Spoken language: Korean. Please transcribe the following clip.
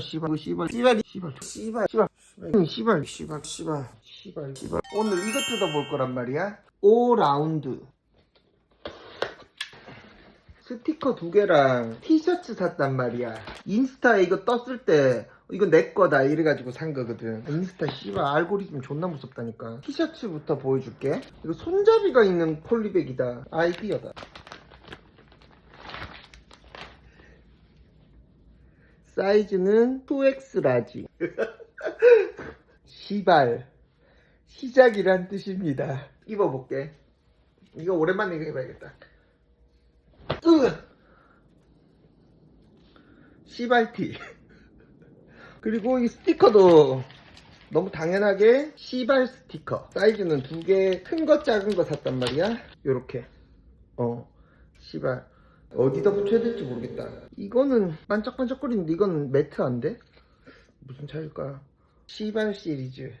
씨발 씨발 씨발 씨발 씨발 씨발 씨발 씨발 씨발 씨발 씨발 오늘 이거 뜯어볼 거란 말이야 5라운드 스티커 두 개랑 티셔츠 샀단 말이야 인스타에 이거 떴을 때 이거 내 거다 이래가지고 산 거거든 인스타 씨발 알고리즘 존나 무섭다니까 티셔츠부터 보여줄게 이거 손잡이가 있는 폴리백이다 아이디어다 사이즈는 2X 라지. 시발. 시작이란 뜻입니다. 입어볼게. 이거 오랜만에 입어야겠다. 으! 시발티. 그리고 이 스티커도 너무 당연하게 시발 스티커. 사이즈는 두 개 큰 거 작은 거 샀단 말이야. 요렇게. 어. 시발 어디다 붙여야 될지 모르겠다. 이거는 반짝반짝거리는데 이거는 매트 안 돼? 무슨 차일까? 시발 시리즈